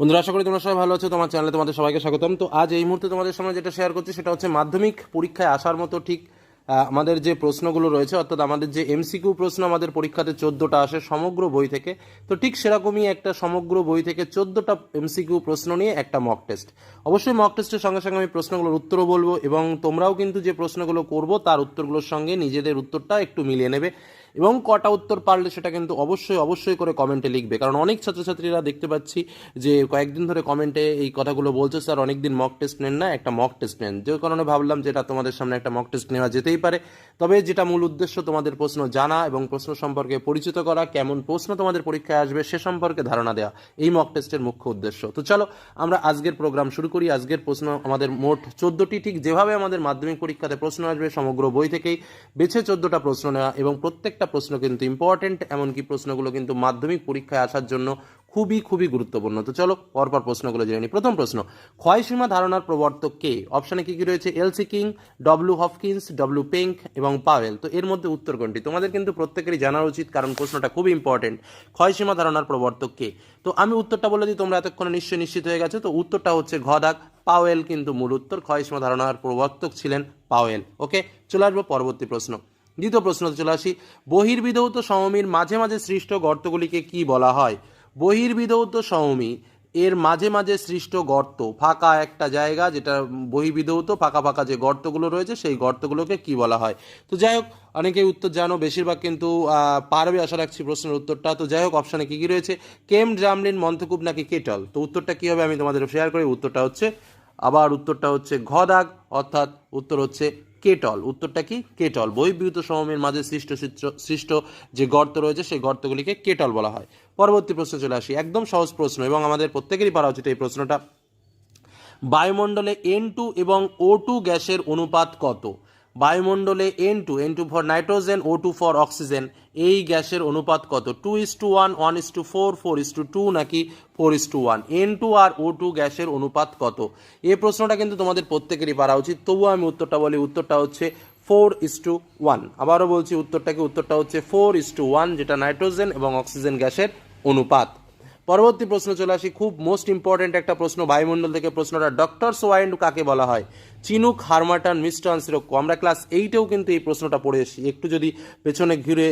বন্ধুরা, আশা করি তোমরা সবাই ভালো আছো তোমার চ্যানেলে তোমাদের সবাইকে স্বাগতম। তো আজ এই মুহূর্তে তোমাদের সামনে যেটা শেয়ার করছি, সেটা হচ্ছে মাধ্যমিক পরীক্ষায় আসার মতো ঠিক আমাদের যে প্রশ্নগুলো রয়েছে, অর্থাৎ আমাদের যে এমসিকিউ প্রশ্ন আমাদের পরীক্ষাতে চোদ্দোটা আসে সমগ্র বই থেকে। তো ঠিক সেরকমই একটা সমগ্র বই থেকে চোদ্দোটা এমসিকিউ প্রশ্ন নিয়ে একটা মক টেস্ট অবশ্যই মক টেস্টের সঙ্গে সঙ্গে আমি প্রশ্নগুলোর উত্তরও বলব, এবং তোমরাও কিন্তু যে প্রশ্নগুলো করব, তার উত্তরগুলোর সঙ্গে নিজেদের উত্তরটা একটু মিলিয়ে নেবে। এবং কটা উত্তর পারলে সেটা কিন্তু অবশ্যই অবশ্যই করে কমেন্টে লিখবে। কারণ অনেক ছাত্রছাত্রীরা দেখতে পাচ্ছি যে কয়েকদিন ধরে কমেন্টে এই কথাগুলো বলছে, স্যার, অনেকদিন মক টেস্ট নেন না, একটা মক টেস্ট নেন। যে কারণে ভাবলাম যেটা তোমাদের সামনে একটা মক টেস্ট নেওয়া যেতেই পারে। তবে যেটা মূল উদ্দেশ্য তোমাদের প্রশ্ন জানা এবং প্রশ্ন সম্পর্কে পরিচিত করা, কেমন প্রশ্ন তোমাদের পরীক্ষায় আসবে সে সম্পর্কে ধারণা দেওয়া, এই মক টেস্টের মুখ্য উদ্দেশ্য। তো চলো, আমরা আজকের প্রোগ্রাম শুরু করি। আজকের প্রশ্ন আমাদের মোট চোদ্দটি। ঠিক যেভাবে আমাদের মাধ্যমিক পরীক্ষাতে প্রশ্ন আসবে সমগ্র বই থেকেই, বেছে চোদ্দটা প্রশ্ন নেওয়া এবং প্রত্যেকটা প্রশ্ন কিন্তু ইম্পর্টেন্ট এমনকি প্রশ্নগুলো কিন্তু মাধ্যমিক পরীক্ষায় আসার জন্য খুবই খুবই গুরুত্বপূর্ণ। তো চলো, পরপর প্রশ্নগুলো জেনে নিই। প্রথম প্রশ্ন, ক্ষয়সীমা ধারণার প্রবর্তক কে? অপশানে কি কি রয়েছে? L C King W Hopkins W Penk এবং পাওয়েল তো এর মধ্যে উত্তর কোনটি? তোমাদের কিন্তু প্রত্যেকেরই জানা উচিত, কারণ প্রশ্নটা খুবই ইম্পর্টেন্ট ক্ষয়সীমা ধারণার প্রবর্তক কে? তো আমি উত্তরটা বলে দিই, তোমরা এতক্ষণে নিশ্চয়ই নিশ্চিত হয়ে গেছো। তো উত্তরটা হচ্ছে ঘদাক পাওয়েল কিন্তু মূল উত্তর। ক্ষয়সীমা ধারণার প্রবর্তক ছিলেন পাওয়েল ওকে চলে আসব পরবর্তী প্রশ্ন। দ্বিতীয় প্রশ্নতে চলে আসি। বহির্বিধৌত সমমির মাঝে মাঝে সৃষ্ট গর্তগুলিকে কি বলা হয়? বহির্বিধৌত সমমি এর মাঝে মাঝে সৃষ্ট গর্ত, ফাঁকা একটা জায়গা যেটা বহির্বিধৌত, ফাঁকা ফাঁকা যে গর্তগুলো রয়েছে, সেই গর্তগুলোকে কি বলা হয়? তো যাই হোক, অনেকেই উত্তর জানো, বেশিরভাগ কিন্তু পারবে আশা রাখছি প্রশ্নের উত্তরটা। তো যাই হোক অপশানে কী কি রয়েছে? কেম ড্রামলিন মন্থকূপ নাকি কেটল? তো উত্তরটা কি হবে আমি তোমাদের শেয়ার করি, উত্তরটা হচ্ছে, আবার উত্তরটা হচ্ছে ঘদাগ অর্থাৎ উত্তর হচ্ছে কেটল, উত্তরটা কি? কেটল। বহির্ভূত সমমের মাঝে সৃষ্ট সৃষ্ট- যে গর্ত রয়েছে, সেই গর্তগুলিকে কেটল বলা হয়। পরবর্তী প্রশ্ন চলে আসি। একদম সহজ প্রশ্ন, এবং আমাদের প্রত্যেকেরই পারা উচিত এই প্রশ্নটা। বায়ুমণ্ডলে এন টু এবং ও টু গ্যাসের অনুপাত কত? বায়ুমণ্ডলে N two N two for nitrogen O two for oxygen এই গ্যাসের অনুপাত কত? Two is to one one is to four four is to two নাকি four is to one N two R O two গ্যাসের অনুপাত কত? এই প্রশ্নটা কিন্তু তোমাদের প্রত্যেকেরই পারা উচিত। তবুও আমি উত্তরটা বলি, উত্তরটা হচ্ছে ফোর ইস টু ওয়ান আবারও বলছি উত্তরটাকে উত্তরটা হচ্ছে ফোর ইস টু ওয়ান যেটা নাইট্রোজেন এবং অক্সিজেন গ্যাসের অনুপাত। পরবর্তী প্রশ্ন চলে আসি। খুব মোস্ট ইম্পর্টেন্ট একটা প্রশ্ন বায়ুমণ্ডল থেকে। প্রশ্নটা ডক্টর সোয়াইন্ড কাকে বলা হয়? চিনুক হারমাটান মিস্টান সিরক্কো আমরা ক্লাস এইটেও কিন্তু এই প্রশ্নটা পড়ে এসেছি। একটু যদি পেছনে ঘিরে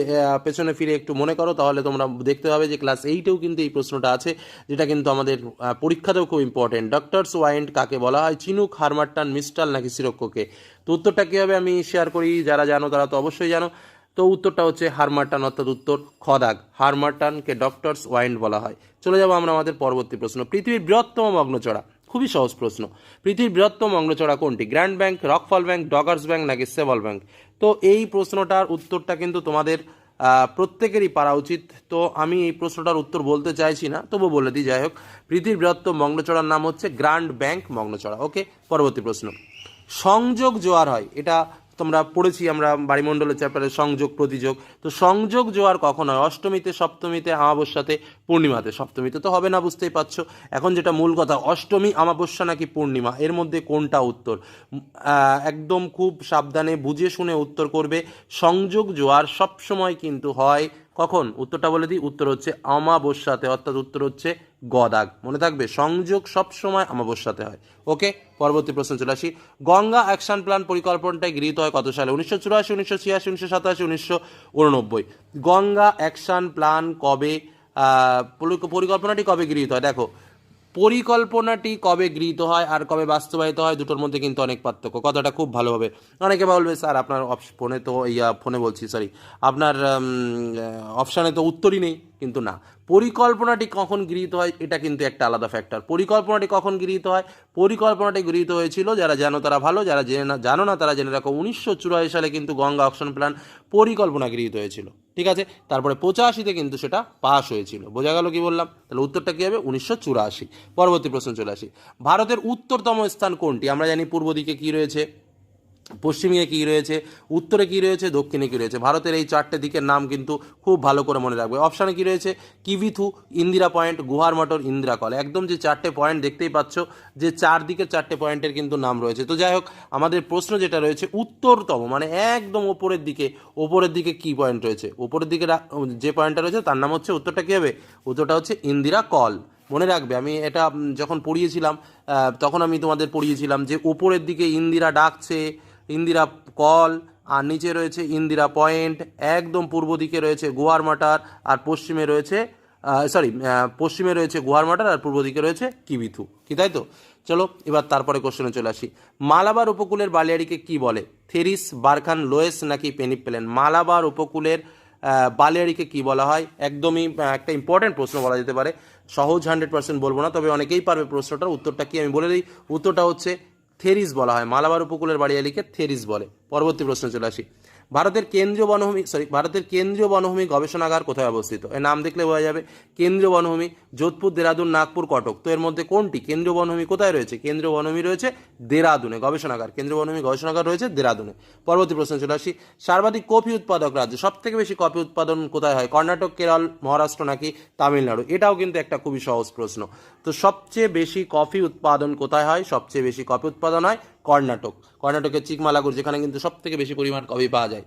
পেছনে ফিরে একটু মনে করো, তাহলে তোমরা দেখতে পাবে যে ক্লাস এইটেও কিন্তু এই প্রশ্নটা আছে, যেটা কিন্তু আমাদের পরীক্ষাতেও খুব ইম্পর্টেন্ট ডক্টর সোয়াইন্ড কাকে বলা হয়? চিনুক হারমাটান মিস্টাল নাকি সিরক্কোকে তো উত্তরটা কী হবে আমি শেয়ার করি? যারা জানো তারা তো অবশ্যই জানো। তো উত্তরটা হচ্ছে হারমার্টান, অর্থাৎ উত্তর খদাগ। হারমার্টানকে ডক্টরস ওয়াইন্ড বলা হয়। চলে যাব আমরা আমাদের পরবর্তী প্রশ্ন। পৃথিবীর বৃহত্তম মগ্নচড়া। খুবই সহজ প্রশ্ন। পৃথিবীর বৃহত্তম মগ্নচড়া কোনটি? Grand bank, রকফল bank, Doggers bank নাকি সেবল ব্যাংক? তো এই প্রশ্নটার উত্তরটা কিন্তু তোমাদের প্রত্যেকেরই পারা উচিত। তো আমি এই প্রশ্নটার উত্তর বলতে চাইছি না, তবু বলে দিই, যাই হোক। পৃথিবীর বৃহত্তম মগ্নচড়ার নাম হচ্ছে গ্র্যান্ড ব্যাংক মগ্নচড়া। ওকে, পরবর্তী প্রশ্ন। সংযোগ জোয়ার হয়। এটা তোমরা পড়েছি আমরা বাড়িমণ্ডলের চ্যাপ্টারে সংযোগ, প্রতিযোগ। তো সংযোগ জোয়ার কখন হয়? অষ্টমীতে, সপ্তমীতে আমাবস্যাতে পূর্ণিমাতে। সপ্তমীতে তো হবে না, বুঝতেই পারছ। এখন যেটা মূল কথা, অষ্টমী আমাবস্যা নাকি পূর্ণিমা? এর মধ্যে কোনটা উত্তর? একদম খুব সাবধানে বুঝে শুনে উত্তর করবে। সংযোগ জোয়ার সবসময় কিন্তু হয় কখন? উত্তরটা বলে দিই। উত্তর হচ্ছে আমাবস্যাতে অর্থাৎ উত্তর হচ্ছে গদাগ। মনে থাকবে, সংযোগ সবসময় অমাবস্যাতে হয়। ওকে, পরবর্তী প্রশ্ন চলে আসি। গঙ্গা অ্যাকশন প্ল্যান পরিকল্পনাটাই গৃহীত হয় কত সালে? উনিশশো চুরাশি, উনিশশো ছিয়াশি, উনিশশো সাতাশি, উনিশশো উননব্বই। গঙ্গা অ্যাকশন প্ল্যান কবে পরিকল্পনাটি কবে গৃহীত হয়? দেখো পরিকল্পনাটি কবে গৃহীত হয় আর কবে বাস্তবায়িত হয় দুটোর মধ্যে কিন্তু অনেক পার্থক্য। কথাটা খুব ভালো হবে অনেকে বলবে, স্যার, আপনার ফোনে তো, ইয়া, ফোনে বলছি সরি আপনার অপশানে তো উত্তরই নেই। কিন্তু না। পরিকল্পনাটি কখন গৃহীত হয়, এটা কিন্তু একটা আলাদা ফ্যাক্টর পরিকল্পনাটি কখন গৃহীত হয়? পরিকল্পনাটি গৃহীত হয়েছিল, যারা জানো তারা ভালো, যারা জেনে না, জানো না তারা জেনে রাখো, উনিশশো চুরাশি সালে কিন্তু গঙ্গা অপশন প্ল্যান পরিকল্পনা গৃহীত হয়েছিল। ঠিক আছে? তারপরে পঁচাশিতে কিন্তু সেটা পাস হয়েছিল। বোঝা গেল কি বললাম? তাহলে উত্তরটা কী হবে? উনিশশো চুরাশি। পরবর্তী প্রশ্ন চলে আসি। ভারতের উত্তরতম স্থান কোনটি? আমরা জানি পূর্ব দিকে কী রয়েছে? পশ্চিমে কী রয়েছে, উত্তরে কী রয়েছে, দক্ষিণে কী রয়েছে? ভারতের এই চারটে দিকের নাম কিন্তু খুব ভালো করে মনে রাখবে। অপশানে কী রয়েছে? কিভিথু, ইন্দিরা পয়েন্ট, গুহার মটর ইন্দিরা কল। একদম যে চারটে পয়েন্ট দেখতেই পাচ্ছ, যে চারদিকের চারটে পয়েন্টের কিন্তু নাম রয়েছে। তো যাই হোক, আমাদের প্রশ্ন যেটা রয়েছে, উত্তরতম মানে একদম ওপরের দিকে ওপরের দিকে কি পয়েন্ট রয়েছে? ওপরের দিকে যে পয়েন্টটা রয়েছে, তার নাম হচ্ছে, উত্তরটা কী হবে? উত্তরটা হচ্ছে ইন্দিরা কল। মনে রাখবে, আমি এটা যখন পড়িয়েছিলাম তখন আমি তোমাদের পড়িয়েছিলাম যে ওপরের দিকে ইন্দিরা ডাকছে ইন্দিরা কল, আর নিচে রয়েছে ইন্দিরা পয়েন্ট, একদম পূর্ব দিকে রয়েছে গোয়ার মাটার, আর পশ্চিমে রয়েছে সরি পশ্চিমে রয়েছে গোয়ার মাটার, আর পূর্ব দিকে রয়েছে কিবিথু। কি তাই তো? চলো, এবার তারপরে কোশ্চেনে চলে আসি। মালাবার উপকূলের বালিয়াড়িকে কি বলে? থেরিস, বারখান, লোয়েস নাকি পেনিপ্লেন মালাবার উপকূলের বালিয়াড়িকে কি বলা হয়? একদমই একটা ইম্পর্টেন্ট প্রশ্ন বলা যেতে পারে। সহজ হান্ড্রেড পার্সেন্ট বলব না, তবে অনেকেই পারবে প্রশ্নটার উত্তরটা কি আমি বলে দিই? উত্তরটা হচ্ছে থেরিস বলা হয় মালাবার উপকূলের বাড়িয়ালিকে থেরিস বলে। পরবর্তী প্রশ্ন চলে আসি। ভারতের কেন্দ্রীয় বনভূমি সরি ভারতের কেন্দ্রীয় বনভূমি গবেষণাগার কোথায় অবস্থিত? এর নাম দেখলে বোঝা যাবে। কেন্দ্রীয় বনভূমি যোধপুর, দেরাদুন, নাগপুর, কটক। তো এর মধ্যে কোনটি? কেন্দ্রীয় বনভূমি কোথায় রয়েছে? কেন্দ্রীয় বনভূমি রয়েছে দেরাদুনে। গবেষণাগার, কেন্দ্রীয় বনভূমি গবেষণাগার রয়েছে দেরাদুনে। পরবর্তী প্রশ্ন চলে আসি। সর্বাধিক কফি উৎপাদক রাজ্য সব থেকে বেশি কফি উৎপাদন কোথায় হয়? কর্ণাটক, কেরল, মহারাষ্ট্র নাকি তামিলনাড়ু? এটাও কিন্তু একটা খুবই সহজ প্রশ্ন। তো সবচেয়ে বেশি কফি উৎপাদন কোথায় হয়? সবচেয়ে বেশি কফি উৎপাদন হয় কর্ণাটক। কর্ণাটকের চিকমালাগুর যেখানে কিন্তু সব থেকে বেশি পরিমাণ কফি পাওয়া যায়।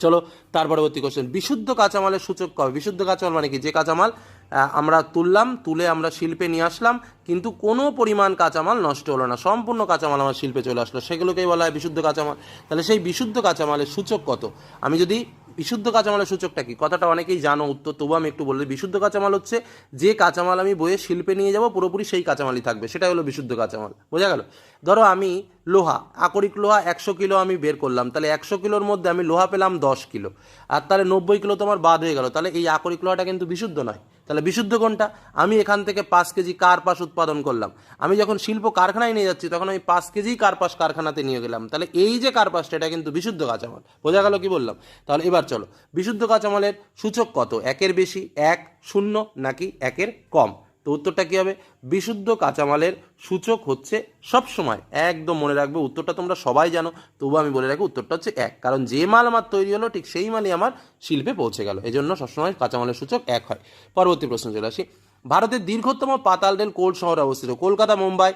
চলো, তার পরবর্তী কোশ্চেন বিশুদ্ধ কাঁচামালের সূচক কবে? বিশুদ্ধ কাঁচামাল মানে কি? যে কাঁচামাল আমরা তুললাম, তুলে আমরা শিল্পে নিয়ে আসলাম, কিন্তু কোনো পরিমাণ কাঁচামাল নষ্ট হলো না। সম্পূর্ণ কাঁচামাল আমার শিল্পে চলে আসলো। সেগুলোকেই বলা হয় বিশুদ্ধ কাঁচামাল। তাহলে সেই বিশুদ্ধ কাঁচামালের সূচক কত? আমি যদি বিশুদ্ধ কাঁচামালের সূচকটা কি? কথাটা অনেকেই জানো, উত্তর তবু আমি একটু বললে বিশুদ্ধ কাঁচামাল হচ্ছে যে কাঁচামাল আমি বইয়ে শিল্পে নিয়ে যাব, পুরোপুরি সেই কাঁচামালই থাকবে। সেটা হলো বিশুদ্ধ কাঁচামাল। বোঝা গেল? ধরো আমি লোহা, আকরিক লোহা একশো কিলো আমি বের করলাম। তাহলে একশো কিলোর মধ্যে আমি লোহা পেলাম দশ কিলো। আর তাহলে নব্বই কিলো তোমার বাদ হয়ে গেল। তাহলে এই আকরিক লোহাটা কিন্তু বিশুদ্ধ নয়। তাহলে বিশুদ্ধ কোনটা? আমি এখান থেকে পাঁচ কেজি কার্পাস উৎপাদন করলাম। আমি যখন শিল্প কারখানায় নিয়ে যাচ্ছি, তখন আমি পাঁচ কেজি কার্পাস কারখানাতে নিয়ে গেলাম। তাহলে এই যে কার্পাসটা, এটা কিন্তু বিশুদ্ধ কাঁচামাল। বোঝা গেল কি বললাম? তাহলে এবার চলো, বিশুদ্ধ কাঁচামালের সূচক কত? একের বেশি, এক, শূন্য, নাকি একের কম? তো উত্তরটা কি হবে? বিশুদ্ধ কাঁচামালের সূচক হচ্ছে সব সময় একদম মনে রাখবে, উত্তরটা তোমরা সবাই জানো তবু আমি বলে রাখি, উত্তরটা হচ্ছে এক। কারণ যে মাল আমার তৈরি হলো, ঠিক সেই মালই আমার শিল্পে পৌঁছে গেল। এই জন্য সবসময় কাঁচামালের সূচক এক হয়। পরবর্তী প্রশ্ন চলে আসি। ভারতের দীর্ঘতম পাতাল রেল কোল শহরে অবস্থিত, কলকাতা, মুম্বাই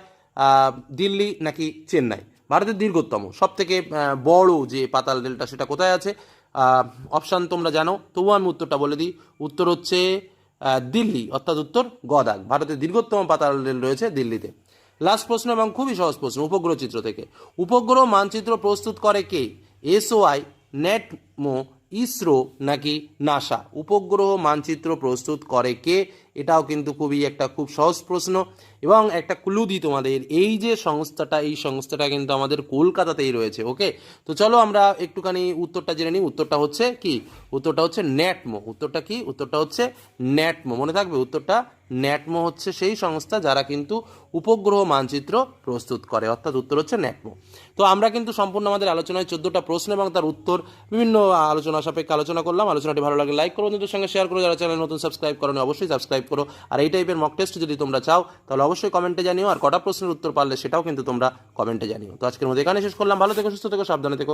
দিল্লি নাকি চেন্নাই? ভারতের দীর্ঘতম সব থেকে বড় যে পাতাল রেলটা সেটা কোথায় আছে? অপশান তোমরা জানো, তবুও আমি উত্তরটা বলে দিই। উত্তর হচ্ছে দিল্লি, অর্থাৎ উত্তর গদাক। ভারতের দীর্ঘতম পাতাল রেল রয়েছে দিল্লিতে। লাস্ট প্রশ্ন এবং খুবই সহজ প্রশ্ন, উপগ্রহ চিত্র থেকে। উপগ্রহ মানচিত্র প্রস্তুত করে কে? এসওআই, নেটমো, ইসরো নাকি নাসা? উপগ্রহ মানচিত্র প্রস্তুত করে কে? এটাও কিন্তু খুবই একটা খুব সহজ প্রশ্ন এবং একটা ক্লু দিই তোমাদের। এই যে সংস্থাটা, এই সংস্থাটা কিন্তু আমাদের কলকাতাতেই রয়েছে ওকে তো চলো আমরা একটুখানি উত্তরটা জেনে নিই। উত্তরটা হচ্ছে কি? উত্তরটা হচ্ছে ন্যাটমো। উত্তরটা কি? উত্তরটা হচ্ছে ন্যাটমো। মনে থাকবে উত্তরটা? ন্যাটমো হচ্ছে সেই সংস্থা যারা কিন্তু উপগ্রহ মানচিত্র প্রস্তুত করে। অর্থাৎ উত্তর হচ্ছে ন্যাটমো। তো আমরা কিন্তু সম্পূর্ণ আমাদের আলোচনায় চোদ্দোটা প্রশ্ন এবং তার উত্তর, বিভিন্ন আলোচনা সাপেক্ষে আলোচনা করলাম। আলোচনাটি ভালো লাগে লাইক করো, বন্ধুদের সঙ্গে শেয়ার করো। যারা চ্যানেল নতুন সাবস্ক্রাইব করো অবশ্যই সাবস্ক্রাইব করো। আর এই টাইপের মক টেস্ট যদি তোমরা চাও, তাহলে অবশ্যই কমেন্টে জানিও, আর কটা প্রশ্নের উত্তর পারলে সেটাও কিন্তু তোমরা কমেন্টে জানিও। তো আজকের মধ্যে এখানে শেষ করলাম। ভালো থেকো, সুস্থ থেকো, সাবধানে থেকো।